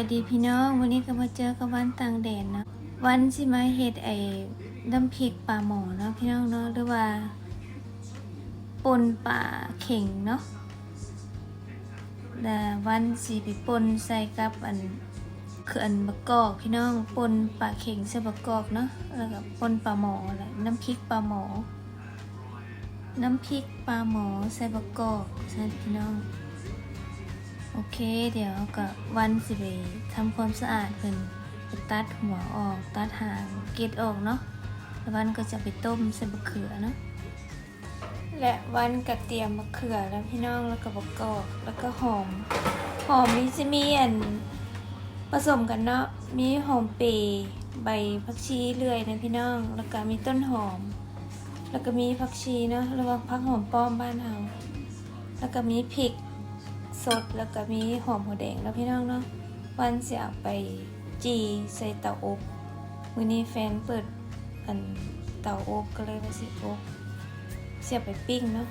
ายดีพี่น้องวันนี้ก็มาเจอกับวันต่างแดนเนาะวันสิมาเฮ็ดไอ้น้ำพริกปลาหมอเนาะพี่น้องเนาะหรือว่าปนปลาเข่งเนาะแต่วันสิไปปนใส่กับอันคืออันมะกอกพี่น้องปนปลาเข่งใส่มะกอกเนาะแล้วก็ปนปลาหมอแหละน้ำพริกปลาหมอ น้ำพริกปลาหมอใส่มะกอกใช่พี่น้อง โอเค เดี๋ยวก็วันสิไปทำความสะอาดเพิ่นตัดหัวออก ตัดหางเกล็ดออกเนาะแล้ววันก็จะไปต้มใส่มะเขือเนาะและวันก็เตรียมมะเขือแล้วพี่น้องแล้วก็บะกอกแล้วก็หอม หอมนี่จะมีอันผสมกันเนาะมีหอมเปรย์ใบผักชีเลื่อยนะพี่น้อง แล้วก็มีต้นหอม แล้วก็มีผักชีเนาะรือว่าผักหอมป้อมบ้านเฮาแล้วก็มีพริก สดแล้วก็มีหอมหัวแดงแล้วพี่น้องเนาะวันเสียไปจีใส่เตาอบวันนี้แฟนเปิดอันเตาอบก็เลยมาสิอบเสียบไปปิ้งเนาะ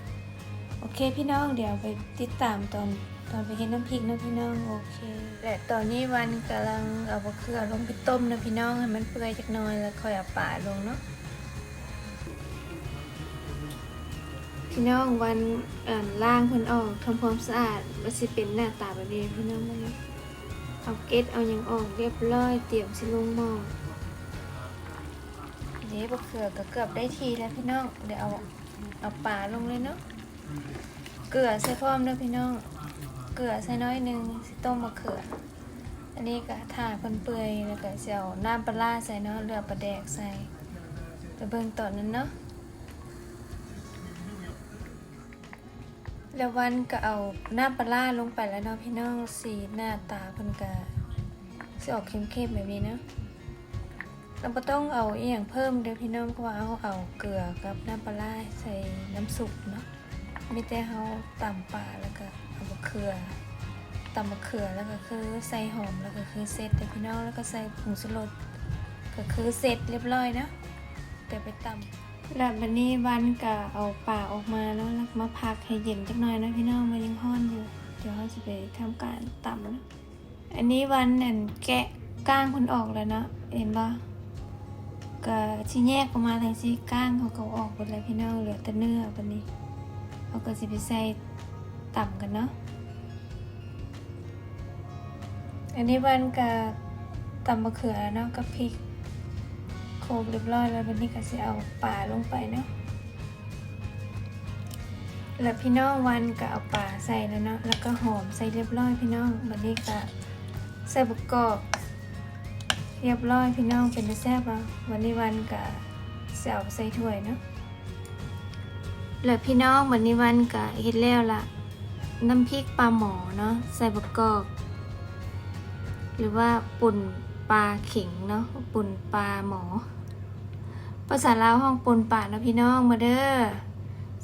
โอเคพี่น้องเดี๋ยวไปติดตามตอนตอนไปเห็นน้ำพริกนะพี่น้องโอเคและตอนนี้วันกำลังเอาบะเขือลงไปต้มนะพี่น้องให้มันเปื่อยจักหน่อยแล้วค่อยเอาป่าลงเนาะ พี่น้องวันล่างเพิ่นออกทำความสะอาดมันสิเป็นหน้าตาแบบนี้พี่น้องมันเอาเกล็ดเอายังออกเรียบร้อยเตรียมสิลงหม้อเดี๋ยวบะเขือก็เกือบได้ทีแล้วพี่น้องเดี๋ยวเอาเอาปลาลงเลยเนาะเกลือใส่พร้อมเด้อพี่น้องเกลือใส่น้อยหนึงสิต้มมะเขือ อันนี้ก็ถ่าเพิ่นเปื่อยแล้วก็สิเอาน้ำปลาร้าใส่เนาะเลือปลาแดกใส่ไปเบิ่งตอนนั้นเนาะ แล้ววันก็เอาหน้าปลาร้าลงไปแล้วเนาะพี่น้องสีหน้าตาเพิ่นก็สิออกเข้มๆแบบนี้เนาะเราบ่ต้องเอาอีหยังเพิ่มเด้อพี่น้องเพราะว่าเอาเอาเกลือกับน้ำปลาร้าใส่น้ำซุปเนาะมีแต่เฮาตำปลาแล้วก็เอามะเขือตำมะเขือแล้วก็คือใส่หอมแล้วก็คือเสร็จเด้อพี่น้องแล้วก็ใส่ผงชูรสก็คือเสร็จเรียบร้อยเนาะเดี๋ยวไปตำ แล้ววันนี้วันก็เอาป่าออกมาแล้วแล้วมาพักให้เย็นจักหน่อยนะพี่น้องมันยังห้อนอยู่ เดี๋ยวเราจะไปทำการตำนะอันนี้วันนั่นแกะก้างคนออกแล้วเนาะเห็นปะก็ชิ้แยกออกมาทั้งซี่ก้างเขาก็ออกหมดแล้วพี่น้องเหลือแต่เนื้อวันนี้เขาก็จะไปใส่ต่ำกันเนาะอันนี้วันก็ตำมะเขือเนาะกับพริก กเรียบร้อยแล้ววันนี้ก็จะเอาป่าลงไปเนาะแล้วพี่น้องวันก็เอาป่าใส่แล้วเนาะแล้วก็หอมใส่เรียบร้อยพี่น้องวันนี้ก็ใส่บุกกอกเรียบร้อยพี่น้องเป็นจะแซ่บอะวันนี้วันก็จะเอาใส่ถ้วยเนาะแล้วพี่น้องวันนี้วันก็เฮ็ดแล้วล่ะน้ำพริกปลาหมอเนาะใส่บุกกอก หรือว่าปุ่นปลาเข็งเนาะปุ่นปลาหมอ ภาษาลาวห้องปนปลานะพี่น้องมาเด้อ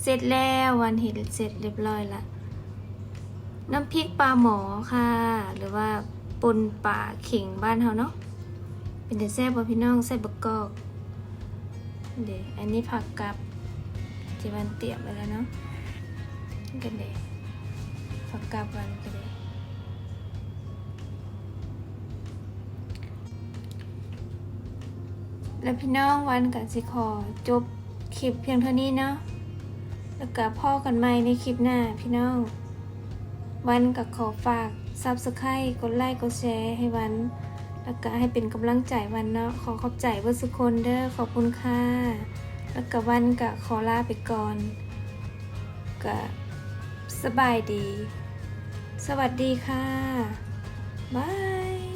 เสร็จแล้ววันเห็นเสร็จเรียบร้อยละน้ำพริกปลาหมอค่ะ หรือว่าปนปลาเข็งบ้านเฮาเนาะเป็นแต่แซ่บบ่พี่น้องใส่บะกอกเดี๋ยวอันนี้ผักกับที่วันเตรียมไว้แล้วเนาะกันเดี๋ยวผักกับวันกันเดี๋ยว แล้วพี่น้องวันกับสิขอจบคลิปเพียงเท่านี้เนาะแล้วก็พ่อกันใหม่ในคลิปหน้าพี่น้อง วันกับขอฝากซับสไครต์กดไลค์กดแชร์ให้วัน แล้วก็ให้เป็นกำลังใจวันเนาะขอขอบใจเว่าสุกคนเด้อขอบคุณค่ะแล้วก็วันกับขอลาไปก่อนก็สบายดี สวัสดีค่ะบาย